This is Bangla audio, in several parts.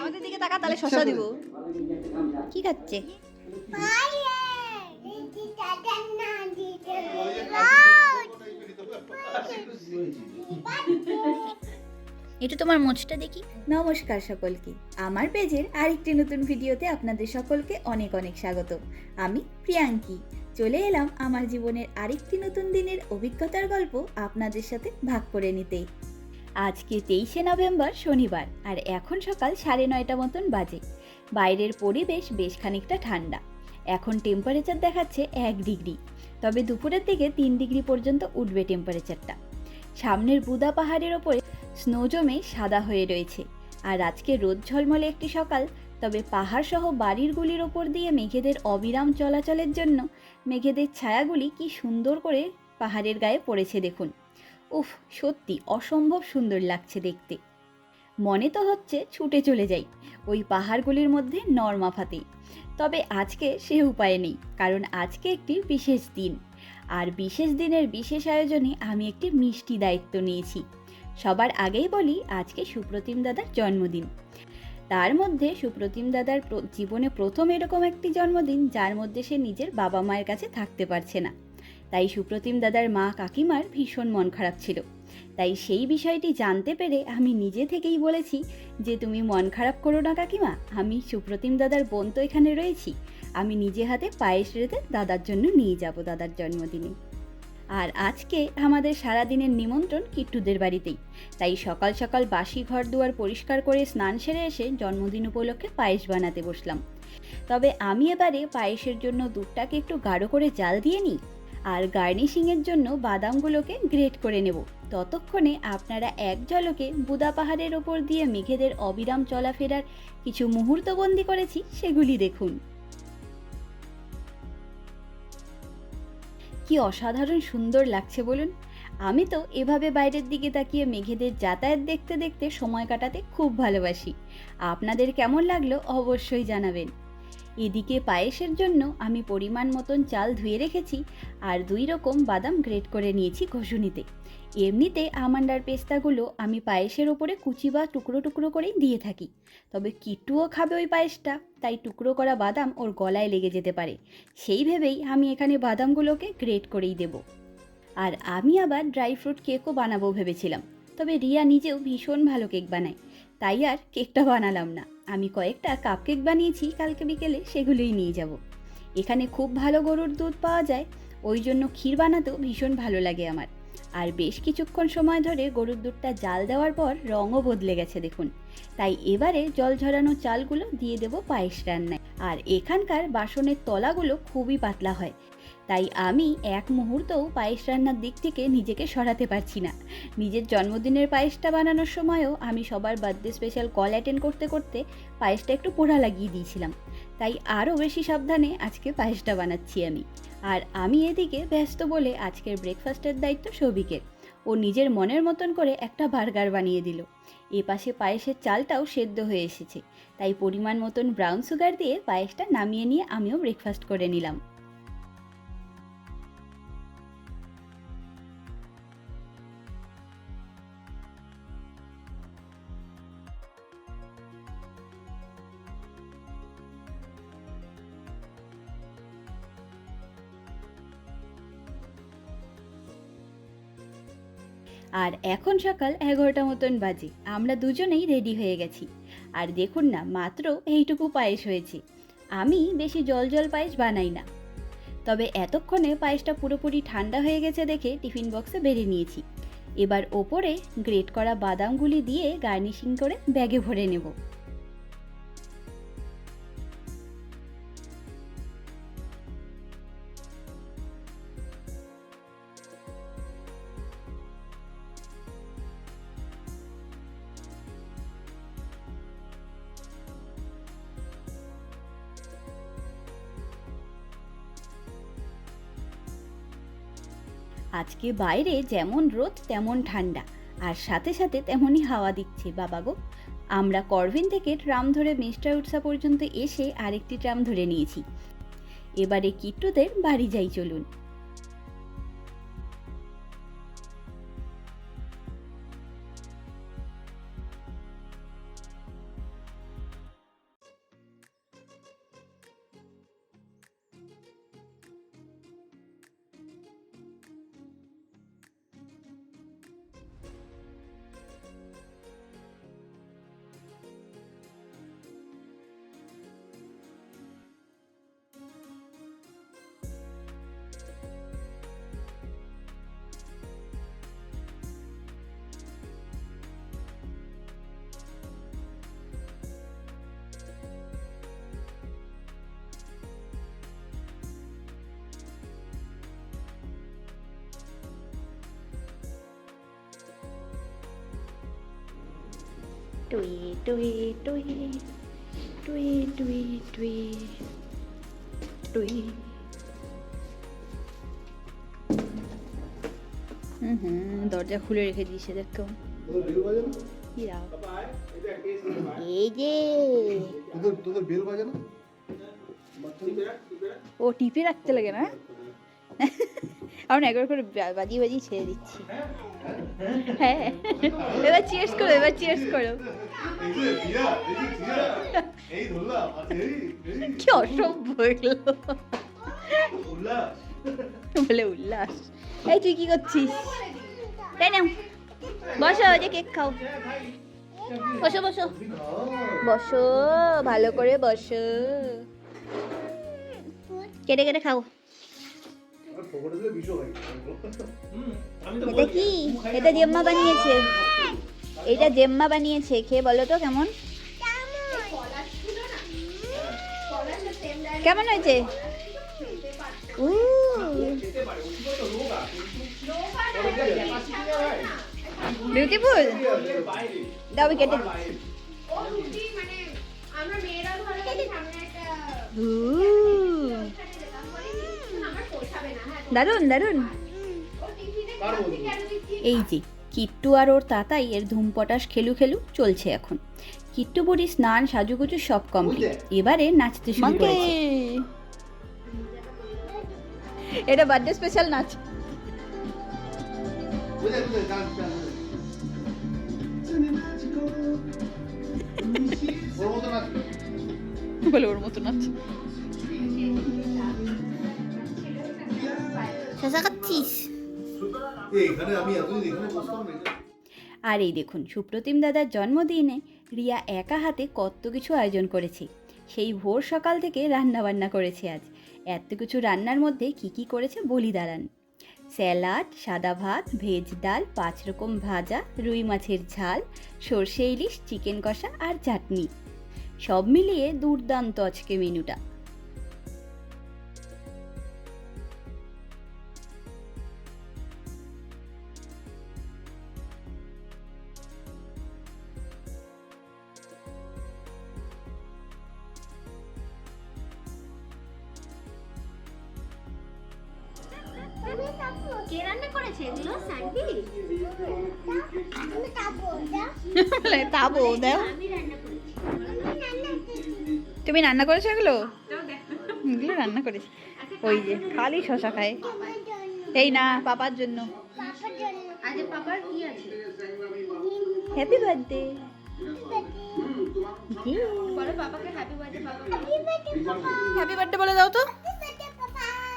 আমাদের দিকে তাকা তাহলে শশা দিব। কি খাচ্ছে? তোমার মোচটা দেখি। নমস্কার সকলকে। আমার পেজের আরেকটি নতুন ভিডিওতে আপনাদের সকলকে অনেক অনেক স্বাগত। আমি প্রিয়াঙ্কি। চলে এলাম আমার জীবনের আরেকটি নতুন দিনের অভিজ্ঞতার গল্প আপনাদের সাথে ভাগ করে নিতে। আজকে তেইশে নভেম্বর শনিবার, আর এখন সকাল সাড়ে নয়টা মতন বাজে। বাইরের পরিবেশ বেশ খানিকটা ঠান্ডা। এখন টেম্পারেচার দেখাচ্ছে এক ডিগ্রি। তবে দুপুরের দিকে তিন ডিগ্রি পর্যন্ত উঠবে টেম্পারেচারটা সামনের বুদা পাহাড়ের ওপরে স্নো জমে সাদা হয়ে রয়েছে। আর আজকে রোদ ঝলমলে একটি সকাল, তবে পাহাড় সহ বাড়িরগুলির ওপর দিয়ে মেঘেদের অবিরাম চলাচলের জন্য মেঘেদের ছায়াগুলি কি সুন্দর করে পাহাড়ের গায়ে পড়েছে দেখুন। উফ, সত্যি অসম্ভব সুন্দর লাগছে দেখতে। মনে তো হচ্ছে ছুটে চলে যাই, ওই পাহাড়গুলির মধ্যে নর্মাফাতে তবে আজকে সে উপায় নেই, কারণ আজকে একটি বিশেষ দিন। আর বিশেষ দিনের বিশেষ আয়োজনে আমি একটি মিষ্টি দায়িত্ব নিয়েছি। সবার আগেই বলি, আজকে সুপ্রতিম দাদার জন্মদিন। তার মধ্যে সুপ্রতিম দাদার জীবনে প্রথম এরকম একটি জন্মদিন, যার মধ্যে সে নিজের বাবা মায়ের কাছে থাকতে পারছে না। তাই সুপ্রতিম দাদার মা কাকিমার ভীষণ মন খারাপ ছিল। তাই সেই বিষয়টি জানতে পেরে আমি নিজে থেকেই বলেছি যে, তুমি মন খারাপ করো না কাকিমা, আমি সুপ্রতিম দাদার বোন তো এখানে রয়েছি। আমি নিজে হাতে পায়েস রেঁধে দাদার জন্য নিয়ে যাব দাদার জন্মদিনে। আর আজকে আমাদের সারাদিনের নিমন্ত্রণ কিট্টুদের বাড়িতেই। তাই সকাল সকাল বাসি ঘর দুয়ার পরিষ্কার করে স্নান সেরে এসে জন্মদিন উপলক্ষে পায়েস বানাতে বসলাম। তবে আমি এবারে পায়েসের জন্য দুধটাকে একটু গাঢ় করে জাল দিয়ে নিই। আর গার্নিশিংয়ের জন্য বাদামগুলোকে গ্রেট করে নেব। ততক্ষণে আপনারা এক ঝলকে বুদা পাহাড়ের ওপর দিয়ে মেঘেদের অবিরাম চলাফেরার কিছু মুহূর্তবন্দি করেছি, সেগুলি দেখুন। কি অসাধারণ সুন্দর লাগছে বলুন। আমি তো এভাবে বাইরের দিকে তাকিয়ে মেঘেদের যাতায়াত দেখতে দেখতে সময় কাটাতে খুব ভালোবাসি। আপনাদের কেমন লাগল অবশ্যই জানাবেন। এদিকে পায়েসের জন্য আমি পরিমাণ মতন চাল ধুয়ে রেখেছি আর দুই রকম বাদাম গ্রেট করে নিয়েছি ঘষুনিতে। এমনিতে আমন্ড আর পেস্তাগুলো আমি পায়েসের ওপরে কুচি বা টুকরো টুকরো করেই দিয়ে থাকি। তবে কিট্টুও খাবে ওই পায়েসটা, তাই টুকরো করা বাদাম ওর গলায় লেগে যেতে পারে। সেই ভেবেই আমি এখানে বাদামগুলোকে গ্রেট করেই দেব। আর আমি আবার ড্রাই ফ্রুট কেকও বানাবো ভেবেছিলাম, তবে রিয়া নিজেও ভীষণ ভালো কেক বানায়, তাই আর কেকটা বানালাম না। আমি কয়েকটা কাপকেক বানিয়েছি, কালকে বিকেলে সেগুলোই নিয়ে যাব। এখানে খুব ভালো গরুর দুধ পাওয়া যায়, ওই জন্য ক্ষীর বানাতেও ভীষণ ভালো লাগে আমার। আর বেশ কিছুক্ষণ সময় ধরে গরুর দুধটা জাল দেওয়ার পর রঙও বদলে গেছে দেখুন। তাই এবারে জল ঝরানো চালগুলো দিয়ে দেব পায়েস রান্নায়। আর এখানকার বাসনের তলাগুলো খুবই পাতলা হয় তাই আমি এক মুহূর্তও পায়েস রান্নার দিক থেকে নিজেকে সরাতে পারছি না। নিজের জন্মদিনের পায়েসটা বানানোর সময়ও আমি সবার বার্থডে স্পেশাল কল অ্যাটেন্ড করতে করতে পায়েসটা একটু পোড়া লাগিয়ে দিয়েছিলাম। তাই আরও বেশি সাবধানে আজকে পায়েসটা বানাচ্ছি আমি। আর আমি এদিকে ব্যস্ত বলে আজকের ব্রেকফাস্টের দায়িত্ব সৌভিকের। ও নিজের মনের মতন করে একটা বার্গার বানিয়ে দিল। এ পাশে পায়েসের চালটাও সেদ্ধ হয়ে এসেছে। তাই পরিমাণ মতন ব্রাউন সুগার দিয়ে পায়েসটা নামিয়ে নিয়ে আমিও ব্রেকফাস্ট করে নিলাম। আর এখন সকাল এগারোটা মতন বাজে। আমরা দুজনেই রেডি হয়ে গেছি। আর দেখুন না, মাত্র এইটুকু পায়েস হয়েছে। আমি বেশি জল জল পায়েস বানাই না। তবে এতক্ষণে পায়েসটা পুরোপুরি ঠান্ডা হয়ে গেছে দেখে টিফিন বক্সে বেড়ে নিয়েছি। এবার ওপরে গ্রেট করা বাদামগুলি দিয়ে গার্নিশিং করে ব্যাগে ভরে নেব। আজকে বাইরে যেমন রোদ, তেমন ঠান্ডা। আর সাথে সাথে তেমনই হাওয়া দিচ্ছে, বাবা গো। আমরা করভিন থেকে ট্রাম ধরে মিস্টার উৎসা পর্যন্ত এসে আরেকটি ট্রাম ধরে নিয়েছি। এবারে কিট্টুদের বাড়ি যাই চলুন। টুই টুই টুই টুই টুই টুই টুই হুম হুম দরজা খুলে রেখে দিয়েছে দেখো। এই যে। তোদের তোদের বেল বাজে না? ও টিপে রাখতে লাগে না? আমরা একবার করে বাজিয়ে বাজিয়ে ছেড়ে দিচ্ছি। হ্যাঁ। এবার চিয়ার্স করো, এবার চিয়ার্স করো। কি অসভ্য বলে উল্লাস। এই তুই কি করছিস? তাই না বসো যে কেক খাও। বসো বসো। বসো, ভালো করে বসো। কেটে কেটে খাও। এটা কি? এটা জেম্মা বানিয়েছে। এটা জেম্মা বানিয়েছে খেয়ে বলো তো কেমন? কেমন হয়েছে? বিউটিফুল দাও কেটে মানে আমরা মেয়েরা ওই সামনে একটা যদি চিপস এই যে কিট্টু আর ওর তাতাই এর ধূমপটাস খেলু খেলু চলছে এখন। কিট্টু বুড়ি স্নান সাজুগুজু সব কমপ্লিট এবারে নাচতে শুরু করেছে। এটা বার্থডে স্পেশাল নাচ। বলে ওর মতো নাচ শশা আর এই দেখুন, সুপ্রতিম দাদার জন্মদিনে রিয়া একা হাতে কত কিছু আয়োজন করেছে। সেই ভোর সকাল থেকে রান্না বান্না করেছে আজ। এত কিছু রান্নার মধ্যে কি কি করেছে বলি দাঁড়ান। স্যালাড, সাদা ভাত, ভেজ ডাল, পাঁচ রকম ভাজা, রুই মাছের ঝাল, সর্ষে ইলিশ, চিকেন কষা আর চাটনি। সব মিলিয়ে দুর্দান্ত আজকে মেনুটা। কে রান্না করেছে এগুলো? স্যান্ডি তাবো দাও। তুমি রান্না করেছ এগুলো? এগুলো রান্না করেছি। ওই যে খালি শশা খায়। এই না পাপার জন্য। হ্যাপি বার্থডে হ্যাপি বার্থডে বলে দাও তো।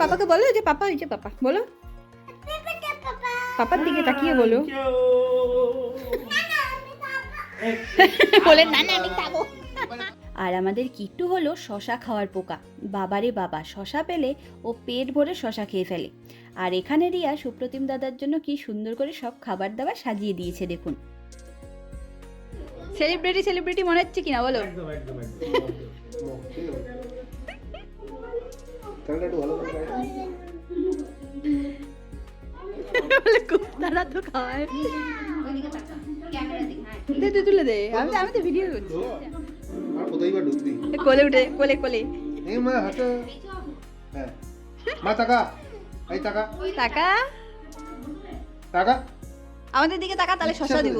পাপাকে বলো যে পাপা এই যে পাপা বলো। পাপার দিকে তাকিয়ে বলো। বলে না না আমি খাব। আর আমাদের কিট্টু হলো শশা খাওয়ার পোকা। বাবারে বাবা শশা পেলে ও পেট ভরে শশা খেয়ে ফেলে। আর এখানে রিয়া সুপ্রতিম দাদার জন্য কি সুন্দর করে সব খাবার দাবার সাজিয়ে দিয়েছে দেখুন। সেলিব্রিটি সেলিব্রিটি মনে হচ্ছে কিনা বলো? ক্যামেরা বলে তো খাওয়ায়। তাকা দে দে তুলে দে। আমি আমি তো ভিডিও করছি। কোলে উঠে কোলে কোলে। এই মা হাঁটো। হ্যাঁ। মা টাকা এই টাকা টাকা টাকা আমাদের দিকে টাকা তাহলে শশা দিব।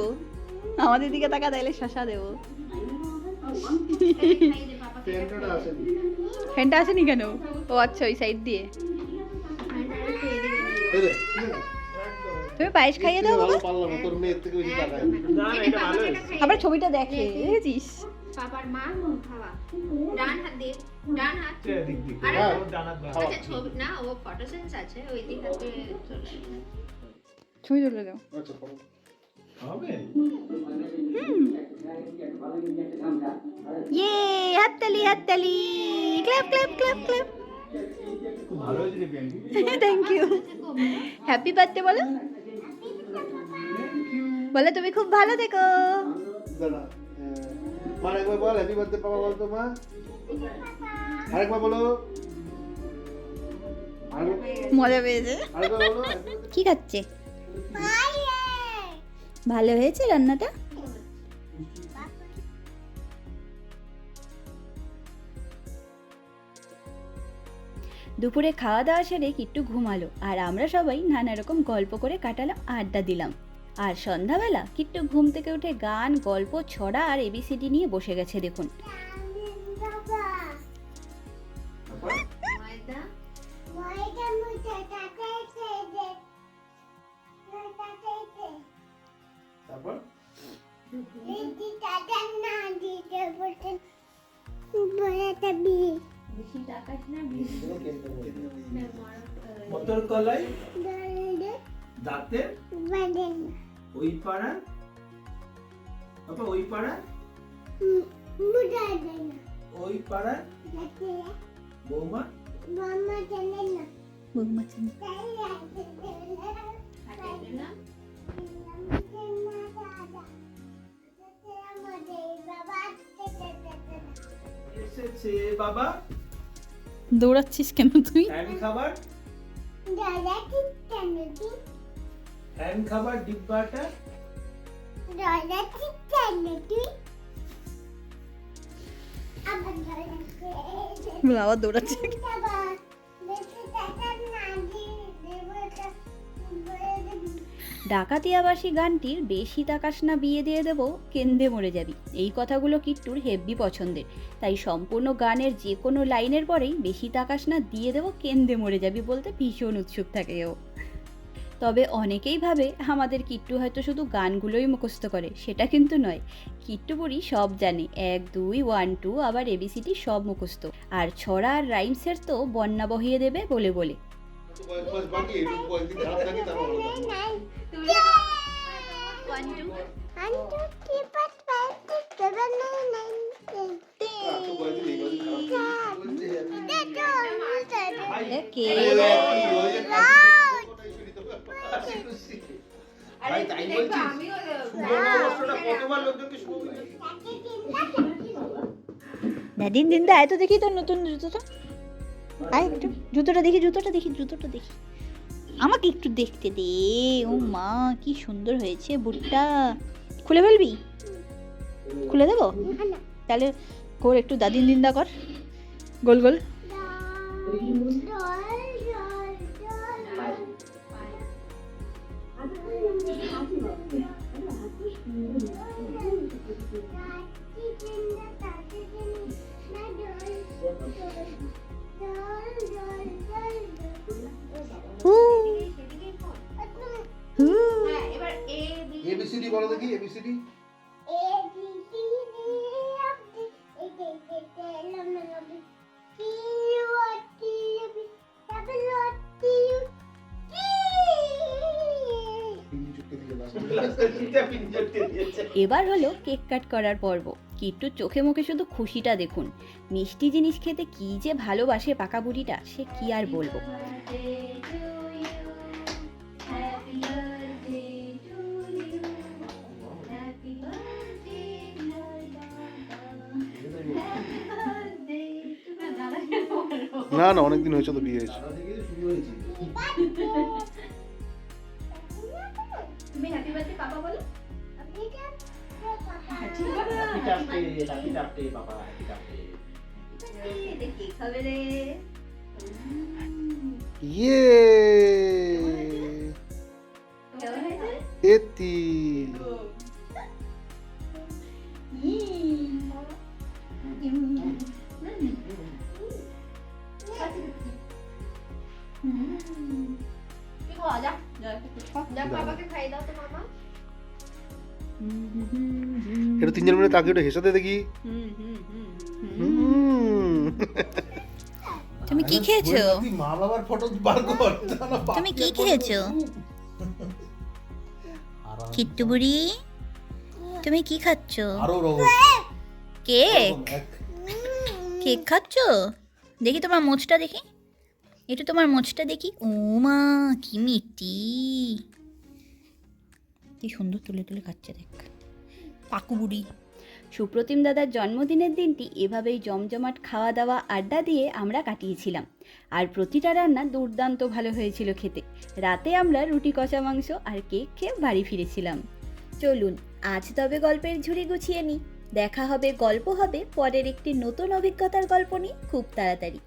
আমাদের দিকে টাকা তাহলে শশা দেবো। ফ্যানটা আসেনি। কেন? ও আচ্ছা ওই সাইড দিয়ে। তুমি পায়েস খাইয়ে দাও বাবা। আবার ছবিটা দেখে দেখেছিস পাপার মা খাওয়া। ডান হাত দিয়ে ডান হাত। হ্যাঁ আচ্ছা ছবি না ও ফটো সেন্স আছে ওই দিক হাতে ছবি তুলে দাও। আচ্ছা। ইয়ে হাততালি হাততালি। Clap clap clap clap. Thank you happy birthday বলো। বলে তুমি খুব ভালো থেকো মজা পেয়েছে। কি খাচ্ছে? ভালো হয়েছে রান্নাটা? দুপুরে খাওয়া দাওয়া সেরে কিট্টু ঘুমালো আর আমরা সবাই নানা রকম গল্প করে কাটালাম আড্ডা দিলাম। আর সন্ধ্যাবেলা কিট্টু ঘুম থেকে উঠে গান গল্প ছড়া আর এবিসিডি নিয়ে বসে গেছে দেখুন। তারপর? ময়দা তারপর বেশি টাকা না বেশি মটর কলাই দাঁতের ওই পাড়া বাবা ওই পাড়া ওই পাড়া বৌমা বৌমা চিনি। দিলাম এসেছে বাবা দৌড়াচ্ছিস কেন তুই হ্যান খাবার ডিব্বাটা বাবা দৌড়াচ্ছে ডাকাতিয়াবাসী গানটির বেশি তাকাস না বিয়ে দিয়ে দেব কেন্দে মরে যাবি। এই কথাগুলো কিট্টুর হেব্বি পছন্দের। তাই সম্পূর্ণ গানের যে কোনো লাইনের পরেই বেশি তাকাস না দিয়ে দেব কেন্দে মরে যাবি বলতে ভীষণ উৎসুক থাকে ও। তবে অনেকেই ভাবে আমাদের কিট্টু হয়তো শুধু গানগুলোই মুখস্থ করে সেটা কিন্তু নয়। কিট্টু বুড়ি সব জানে এক দুই ওয়ান টু আবার এবিসিটি সব মুখস্থ। আর ছড়া আর রাইমসের তো বন্যা বহিয়ে দেবে বলে বলে। তো আরে তাই দেখো আমিও কতবার লোকজনকে শুভ দিন দিন দা এত দেখি তোর নতুন জুতোটা। আয় একটু জুতোটা দেখি জুতোটা দেখি জুতোটা দেখি। আমাকে একটু দেখতে দে ও মা কি সুন্দর হয়েছে বুটটা। খুলে ফেলবি? খুলে দেবো? তাহলে কর একটু দাদিন দিন দা কর। গোল গোল। 嗯支持 এবার হলো কেক কাট করার পর্ব। কিট্টুর চোখে মুখে শুধু খুশিটা দেখুন। মিষ্টি জিনিস খেতে কি যে ভালোবাসে পাকা বুড়িটা, সে কি আর বলব? না না, অনেকদিন হয়েছে তো বিয়ে হয়েছে। হ্যাপি বার্থডে পাপা বলো। ইয়ে। এতি খাওয়া যা। যা বাবাকে খাই দাও তো মামা। এটা তিনজন মিলে তাকে একটু হেসাতে দেখি। তুমি কি খেয়েছো? মা বাবার ফটো বার কর। তুমি কি খেয়েছো? আরাম। কিট্টু বুড়ি তুমি কি খাচ্ছ? কেক? কেক খাচ্ছ? দেখি তোমার মোচটা দেখি। একটু তোমার মোচটা দেখি। ও মা, কি মিষ্টি। কি সুন্দর তুলে তুলে খাচ্ছে দেখ। পাকু বুড়ি। সুপ্রতিম দাদার জন্মদিনের দিনটি এভাবেই জমজমাট খাওয়া দাওয়া আড্ডা দিয়ে আমরা কাটিয়েছিলাম। আর প্রতিটা রান্না দুর্দান্ত ভালো হয়েছিল খেতে। রাতে আমরা রুটি কষা মাংস আর কেক খেয়ে বাড়ি ফিরেছিলাম। চলুন, আজ তবে গল্পের ঝুড়ি গুছিয়ে নিই। দেখা হবে, গল্প হবে, পরের একটি নতুন অভিজ্ঞতার গল্প নিয়ে খুব তাড়াতাড়ি।